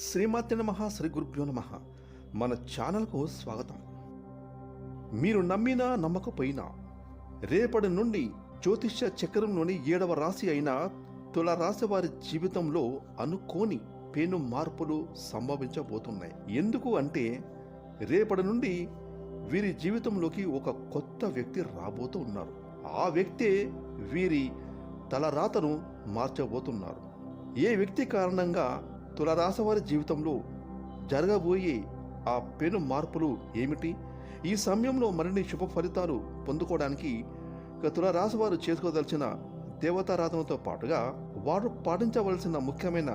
శ్రీమాత్య నమ శ్రీ గురుభ్యో నమ. మన ఛానల్కు స్వాగతం. మీరు నమ్మినా నమ్మకపోయినా రేపటి నుండి జ్యోతిష్య చక్రంలోని ఏడవ రాశి అయిన తుల రాశి వారి జీవితంలో అనుకోని పేను మార్పులు సంభవించబోతున్నాయి. ఎందుకు అంటే రేపటి నుండి వీరి జీవితంలోకి ఒక కొత్త వ్యక్తి రాబోతూ ఉన్నారు. ఆ వ్యక్తే వీరి తలరాతను మార్చబోతున్నారు. ఏ వ్యక్తి కారణంగా తులరాశి వారి జీవితంలో జరగబోయే ఆ పెను మార్పులు ఏమిటి? ఈ సమయంలో మరిన్ని శుభ ఫలితాలు పొందుకోవడానికి తులరాశి వారు చేసుకోదలిచిన దేవతారాధనతో పాటుగా వారు పాటించవలసిన ముఖ్యమైన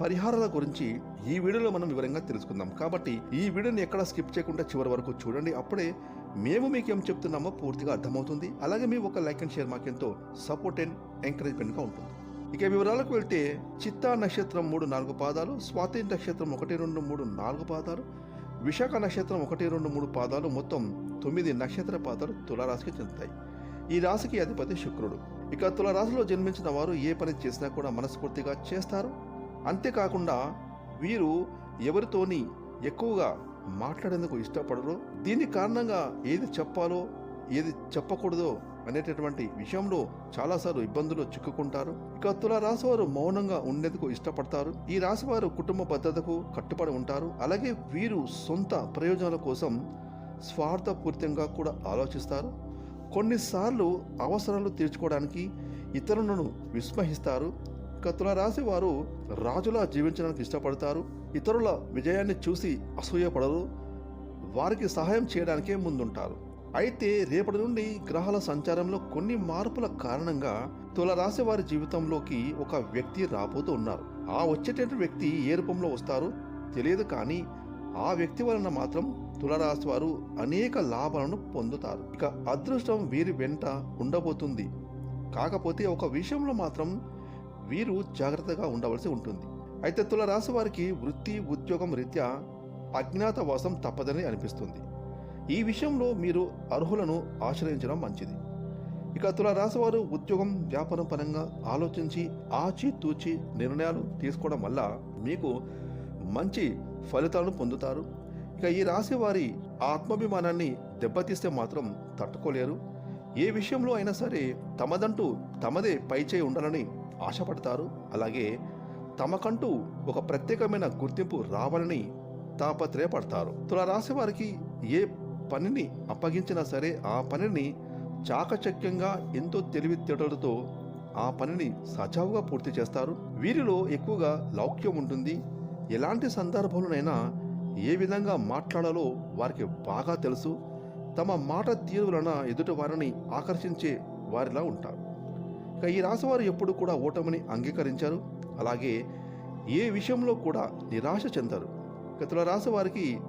పరిహారాల గురించి ఈ వీడియోలో మనం వివరంగా తెలుసుకుందాం. కాబట్టి ఈ వీడియోని ఎక్కడ స్కిప్ చేయకుండా చివరి వరకు చూడండి. అప్పుడే మేము మీకు ఏం చెప్తున్నామో పూర్తిగా అర్థమవుతుంది. అలాగే మీ ఒక లైక్ అండ్ షేర్ మాకెంతో సపోర్ట్ అండ్ ఎంకరేజ్మెంట్గా ఉంటుంది. ఇక వివరాలకు వెళ్తే చిత్తా నక్షత్రం మూడు నాలుగు పాదాలు స్వాతి నక్షత్రం ఒకటి రెండు మూడు నాలుగు పాదాలు విశాఖ నక్షత్రం ఒకటి రెండు మూడు పాదాలు మొత్తం తొమ్మిది నక్షత్ర పాదాలు తులారాశికి చెందుతాయి. ఈ రాశికి అధిపతి శుక్రుడు. ఇక తులారాశిలో జన్మించిన వారు ఏ పని చేసినా కూడా మనస్ఫూర్తిగా చేస్తారు. అంతేకాకుండా వీరు ఎవరితోని ఎక్కువగా మాట్లాడేందుకు ఇష్టపడరు. దీని కారణంగా ఏది చెప్పాలో ఏది చెప్పకూడదో అనేటటువంటి విషయంలో చాలాసార్లు ఇబ్బందులు చిక్కుకుంటారు. ఇక తుల రాశివారు మౌనంగా ఉండేందుకు ఇష్టపడతారు. ఈ రాశి వారు కుటుంబ భద్రతకు కట్టుబడి ఉంటారు. అలాగే వీరు సొంత ప్రయోజనాల కోసం స్వార్థపూరితంగా కూడా ఆలోచిస్తారు. కొన్నిసార్లు అవసరాలు తీర్చుకోవడానికి ఇతరులను విస్మహిస్తారు. ఇక తుల రాశి వారు రాజులా జీవించడానికి ఇష్టపడతారు. ఇతరుల విజయాన్ని చూసి అసూయపడరు. వారికి సహాయం చేయడానికే ముందుంటారు. అయితే రేపటి నుండి గ్రహాల సంచారంలో కొన్ని మార్పుల కారణంగా తులరాశి వారి జీవితంలోకి ఒక వ్యక్తి రాబోతూ ఉన్నారు. ఆ వచ్చేటటువంటి వ్యక్తి ఏ రూపంలో వస్తారో? తెలియదు కానీ ఆ వ్యక్తి వలన మాత్రం తులరాశి వారు అనేక లాభాలను పొందుతారు. ఇక అదృష్టం వీరి వెంట ఉండబోతుంది. కాకపోతే ఒక విషయంలో మాత్రం వీరు జాగ్రత్తగా ఉండవలసి ఉంటుంది. అయితే తులరాశి వారికి వృత్తి ఉద్యోగం రీత్యా అజ్ఞాతవాసం తప్పదని అనిపిస్తుంది. ఈ విషయంలో మీరు అర్హులను ఆశ్రయించడం మంచిది. ఇక తులరాశివారు ఉద్యోగం వ్యాపారం పరంగా ఆలోచించి ఆచితూచి నిర్ణయాలు తీసుకోవడం వల్ల మీకు మంచి ఫలితాలను పొందుతారు. ఇక ఈ రాశి వారి ఆత్మాభిమానాన్ని దెబ్బతీస్తే మాత్రం తట్టుకోలేరు. ఏ విషయంలో అయినా సరే తమదంటూ తమదే పైచేయి ఉండాలని ఆశపడతారు. అలాగే తమకంటూ ఒక ప్రత్యేకమైన గుర్తింపు రావాలని తాపత్రయపడతారు. తుల రాశి వారికి ఏ పనిని అప్పగించినా సరే ఆ పనిని చాకచక్యంగా ఎంతో తెలివితేటలతో ఆ పనిని సజావుగా పూర్తి చేస్తారు. వీరిలో ఎక్కువగా లౌక్యం ఉంటుంది. ఎలాంటి సందర్భంలోనైనా ఏ విధంగా మాట్లాడాలో వారికి బాగా తెలుసు. తమ మాట తీరువలన ఎదుటి వారిని ఆకర్షించే వారిలా ఉంటారు. ఇక ఈ రాశివారు ఎప్పుడు కూడా ఓటమిని అంగీకరించారు. అలాగే ఏ విషయంలో కూడా నిరాశ చెందారు. ఇక తుల రాశి వారికి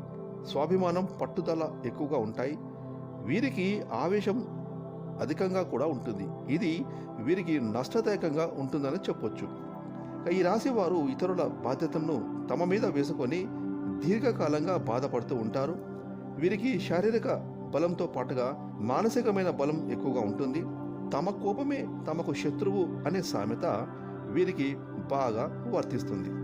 స్వాభిమానం పట్టుదల ఎక్కువగా ఉంటాయి. వీరికి ఆవేశం అధికంగా కూడా ఉంటుంది. ఇది వీరికి నష్టదాయకంగా ఉంటుందని చెప్పొచ్చు. ఈ రాశి వారు ఇతరుల బాధ్యతలను తమ మీద వేసుకొని దీర్ఘకాలంగా బాధపడుతూ ఉంటారు. వీరికి శారీరక బలంతో పాటుగా మానసికమైన బలం ఎక్కువగా ఉంటుంది. తమ కోపమే తమకు శత్రువు అనే సామెత వీరికి బాగా వర్తిస్తుంది.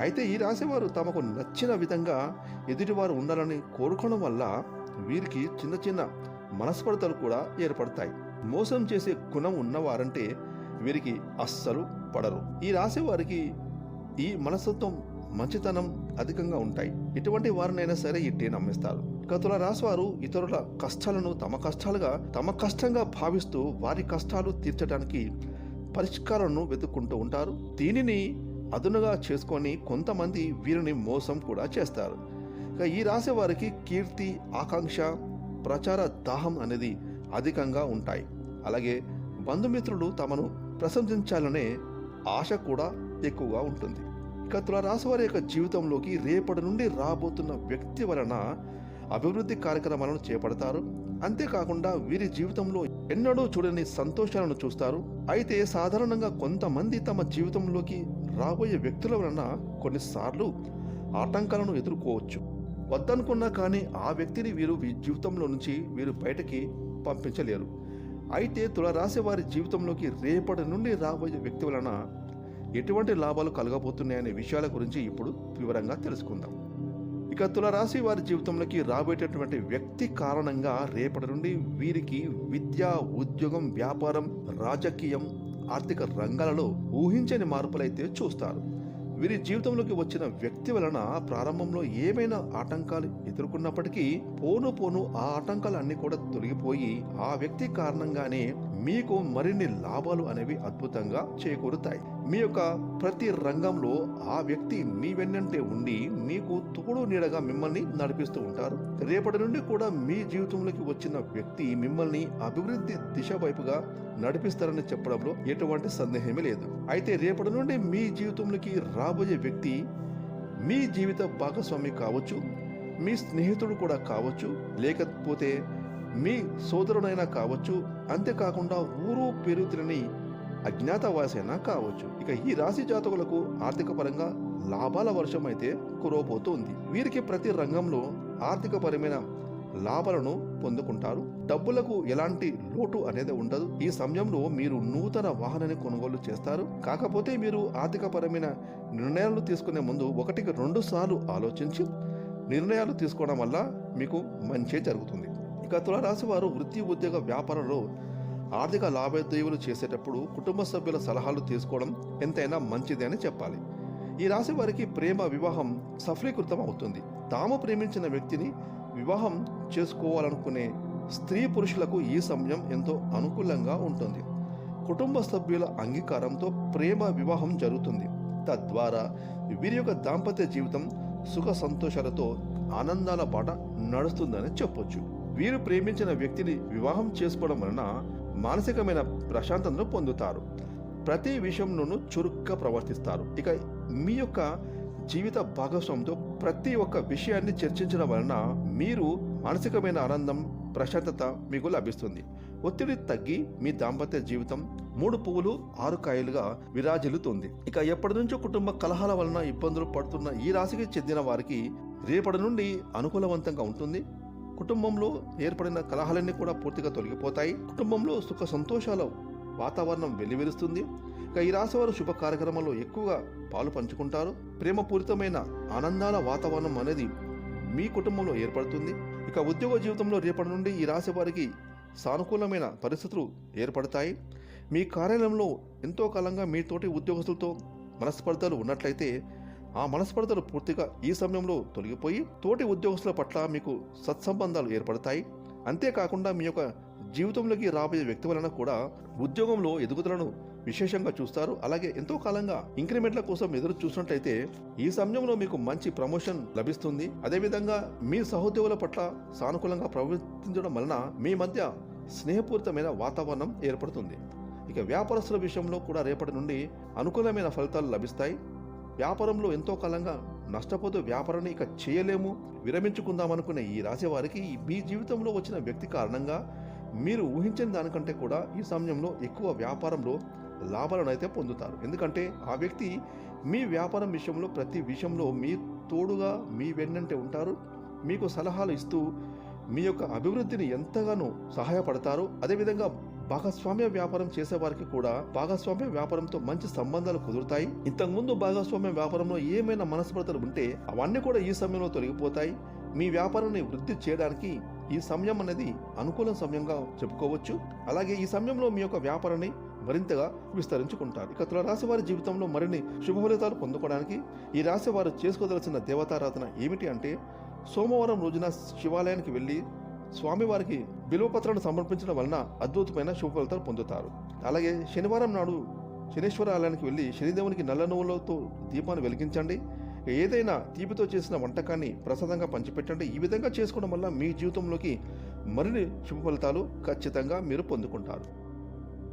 అయితే ఈ రాశివారు తమకు నచ్చిన విధంగా ఎదుటివారు ఉండాలని కోరుకోవడం వల్ల వీరికి చిన్న చిన్న మనస్పర్ధలు కూడా ఏర్పడతాయి. మోసం చేసే గుణం ఉన్నవారంటే వీరికి అస్సలు పడరు. ఈ రాశి వారికి ఈ మనస్తత్వం మంచితనం అధికంగా ఉంటాయి. ఇటువంటి వారినైనా సరే ఇట్టే నమ్మిస్తారు. గతుల రాశివారు ఇతరుల కష్టాలను తమ కష్టాలుగా తమ కష్టంగా భావిస్తూ వారి కష్టాలు తీర్చడానికి పరిష్కారాలను వెతుక్కుంటూ ఉంటారు. దీనిని అదునుగా చేసుకొని కొంతమంది వీరిని మోసం కూడా చేస్తారు. ఇక ఈ రాసే వారికి కీర్తి ఆకాంక్ష ప్రచార దాహం అనేది అధికంగా ఉంటాయి. అలాగే బంధుమిత్రులు తమను ప్రశంసించాలనే ఆశ కూడా ఎక్కువగా ఉంటుంది. ఇక తుల రాశివారి యొక్క జీవితంలోకి రేపటి నుండి రాబోతున్న వ్యక్తి వలన అభివృద్ధి కార్యక్రమాలను చేపడతారు. అంతేకాకుండా వీరి జీవితంలో ఎన్నడూ చూడని సంతోషాలను చూస్తారు. అయితే సాధారణంగా కొంతమంది తమ జీవితంలోకి రాబోయే వ్యక్తుల వలన కొన్నిసార్లు ఆటంకాలను ఎదుర్కోవచ్చు. వద్దనుకున్నా కానీ ఆ వ్యక్తిని వీరు వీ జీవితంలో నుంచి వీరు బయటకి పంపించలేరు. అయితే తులరాశి వారి జీవితంలోకి రేపటి నుండి రాబోయే వ్యక్తి వలన ఎటువంటి లాభాలు కలగబోతున్నాయనే విషయాల గురించి ఇప్పుడు వివరంగా తెలుసుకుందాం. ఇక తులరాశి వారి జీవితంలోకి రాబోయేటటువంటి వ్యక్తి కారణంగా రేపటి నుండి వీరికి విద్య ఉద్యోగం వ్యాపారం రాజకీయం ఆర్థిక రంగాలలో ఊహించని మార్పులైతే చూస్తారు. వీరి జీవితంలోకి వచ్చిన వ్యక్తి వలన ప్రారంభంలో ఏమైనా ఆటంకాలు ఎదుర్కొన్నప్పటికీ పోను పోను ఆ ఆటంకాలు అన్ని కూడా తొలగిపోయి ఆ వ్యక్తి కారణంగానే మీకు మరిన్ని లాభాలు అనేవి అద్భుతంగా చేకూరుతాయి. మీ యొక్క ప్రతి రంగంలో ఆ వ్యక్తి మీ వెన్నంటే ఉండి మీకు తోడు నీడగా మిమ్మల్ని నడిపిస్తూ ఉంటారు. రేపటి నుండి కూడా మీ జీవితంలోకి వచ్చిన వ్యక్తి మిమ్మల్ని అభివృద్ధి దిశ వైపుగా నడిపిస్తారని చెప్పడంలో ఎటువంటి సందేహమే లేదు. అయితే రేపటి నుండి మీ జీవితంలోకి రాబోయే వ్యక్తి మీ జీవిత భాగస్వామి కావచ్చు మీ స్నేహితుడు కూడా కావచ్చు లేకపోతే మీ సోదరుడైనా కావచ్చు అంతేకాకుండా ఊరు పేరు తెలియని అజ్ఞాతవాసైనా కావచ్చు. ఇక ఈ రాశి జాతకులకు ఆర్థిక పరంగా లాభాల వర్షం అయితే కురవబోతోంది. వీరికి ప్రతి రంగంలో ఆర్థిక పరమైన లాభాలను పొందుకుంటారు. డబ్బులకు ఎలాంటి లోటు అనేది ఉండదు. ఈ సమయంలో మీరు నూతన వాహనాన్ని కొనుగోలు చేస్తారు. కాకపోతే మీరు ఆర్థికపరమైన నిర్ణయాలు తీసుకునే ముందు ఒకటికి రెండు సార్లు ఆలోచించి నిర్ణయాలు తీసుకోవడం వల్ల మీకు మంచి జరుగుతుంది. ఇక తులారాశి వారు వృత్తి ఉద్యోగ వ్యాపారంలో ఆర్థిక లావాదేవీలు చేసేటప్పుడు కుటుంబ సభ్యుల సలహాలు తీసుకోవడం ఎంతైనా మంచిది అని చెప్పాలి. ఈ రాశి వారికి ప్రేమ వివాహం సఫలీకృతం అవుతుంది. తాము ప్రేమించిన వ్యక్తిని వివాహం చేసుకోవాలనుకునే స్త్రీ పురుషులకు ఈ సమయం ఎంతో అనుకూలంగా ఉంటుంది. కుటుంబ సభ్యుల అంగీకారంతో ప్రేమ వివాహం జరుగుతుంది. తద్వారా వీరి యొక్క దాంపత్య జీవితం సుఖ సంతోషాలతో ఆనందాల పాట నడుస్తుందని చెప్పొచ్చు. వీరు ప్రేమించిన వ్యక్తిని వివాహం చేసుకోవడం వలన మానసికమైన ప్రశాంతతను పొందుతారు. ప్రతి విషయంలోనూ చురుగ్గా ప్రవర్తిస్తారు. ఇక మీ యొక్క జీవిత భాగస్వామితో ప్రతి ఒక్క విషయాన్ని చర్చించడం వలన మీరు మానసికమైన ఆనందం ప్రశాంతత మీకు లభిస్తుంది. ఒత్తిడి తగ్గి మీ దాంపత్య జీవితం మూడు పువ్వులు ఆరు కాయలుగా విరాజిల్లుతుంది. ఇక ఎప్పటి నుంచో కుటుంబ కలహాల వలన ఇబ్బందులు పడుతున్న ఈ రాశికి చెందిన వారికి రేపటి నుండి అనుకూలవంతంగా ఉంటుంది. కుటుంబంలో ఏర్పడిన కలహాలన్నీ కూడా పూర్తిగా తొలగిపోతాయి. కుటుంబంలో సుఖ సంతోషాల వాతావరణం వెల్లివిరుస్తుంది. ఇక ఈ రాశి వారు శుభ కార్యక్రమంలో ఎక్కువగా పాలు పంచుకుంటారు. ప్రేమపూరితమైన ఆనందాల వాతావరణం అనేది మీ కుటుంబంలో ఏర్పడుతుంది. ఇక ఉద్యోగ జీవితంలో రేపటి నుండి ఈ రాశి వారికి సానుకూలమైన పరిస్థితులు ఏర్పడతాయి. మీ కార్యాలయంలో ఎంతో కాలంగా మీ తోటి ఉద్యోగస్తులతో మనస్పర్ధలు ఉన్నట్లయితే ఆ మనస్పర్ధలు పూర్తిగా ఈ సమయంలో తొలగిపోయి తోటి ఉద్యోగస్తుల పట్ల మీకు సత్సంబంధాలు ఏర్పడతాయి. అంతేకాకుండా మీ యొక్క జీవితంలోకి రాబోయే వ్యక్తి వలన కూడా ఉద్యోగంలో ఎదుగుదలను విశేషంగా చూస్తారు. అలాగే ఎంతో కాలంగా ఇంక్రిమెంట్ల కోసం ఎదురు చూసినట్లయితే ఈ సమయంలో మీకు మంచి ప్రమోషన్ లభిస్తుంది. అదేవిధంగా మీ సహోద్యోగుల పట్ల సానుకూలంగా ప్రవర్తించడం వలన మీ మధ్య స్నేహపూరితమైన వాతావరణం ఏర్పడుతుంది. ఇక వ్యాపారస్తుల విషయంలో కూడా రేపటి నుండి అనుకూలమైన ఫలితాలు లభిస్తాయి. వ్యాపారంలో ఎంతో కాలంగా నష్టపోతూ వ్యాపారాన్ని ఇక చేయలేము. విరమించుకుందామనుకునే ఈ రాశివారికి మీ జీవితంలో వచ్చిన వ్యక్తి కారణంగా మీరు ఊహించిన దానికంటే కూడా ఈ సమయంలో ఎక్కువ వ్యాపారంలో లాభాలను అయితే పొందుతారు. ఎందుకంటే ఆ వ్యక్తి మీ వ్యాపారం విషయంలో ప్రతి విషయంలో మీ తోడుగా మీ వెన్నంటే ఉంటారు. మీకు సలహాలు ఇస్తూ మీ యొక్క అభివృద్ధిని ఎంతగానో సహాయపడతారు. అదేవిధంగా భాగస్వామ్య వ్యాపారం చేసేవారికి కూడా భాగస్వామ్య వ్యాపారంతో మంచి సంబంధాలు కుదురుతాయి. ఇంతకుముందు భాగస్వామ్య వ్యాపారంలో ఏమైనా మనస్పర్ధలు ఉంటే అవన్నీ కూడా ఈ సమయంలో తొలగిపోతాయి. మీ వ్యాపారాన్ని వృద్ధి చేయడానికి ఈ సమయం అనేది అనుకూల సమయంగా చెప్పుకోవచ్చు. అలాగే ఈ సమయంలో మీ యొక్క వ్యాపారాన్ని మరింతగా విస్తరించుకుంటారు. ఇక తులరాశివారి రాశి వారి జీవితంలో మరిన్ని శుభ ఫలితాలు పొందుకోవడానికి ఈ రాశి వారు చేసుకోదలసిన దేవతారాధన ఏమిటి అంటే సోమవారం రోజున శివాలయానికి వెళ్ళి స్వామివారికి బిల్వపత్రాన్ని సమర్పించడం వలన అద్భుతమైన శుభ ఫలితాలు పొందుతారు. అలాగే శనివారం నాడు శనీశ్వర ఆలయానికి వెళ్ళి శనిదేవునికి నల్ల నువ్వులతో దీపాన్ని వెలిగించండి. ఏదైనా తీపితో చేసిన వంటకాన్ని ప్రసాదంగా పంచిపెట్టండి. ఈ విధంగా చేసుకోవడం వల్ల మీ జీవితంలోకి మరిన్ని శుభ ఫలితాలు ఖచ్చితంగా మీరు పొందుకుంటారు.